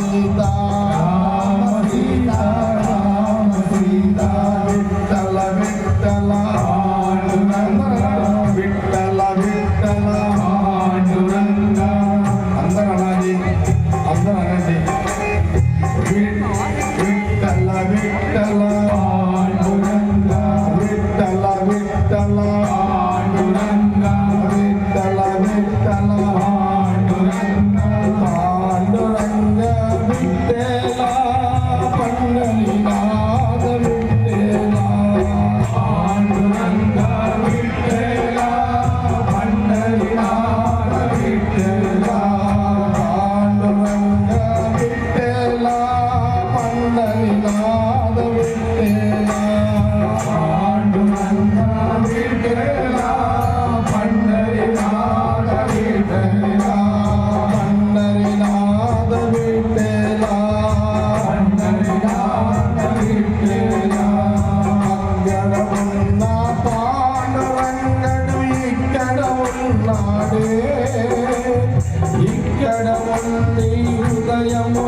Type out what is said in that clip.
vida. నాడే ఇక్కడ ఉంది హృదయము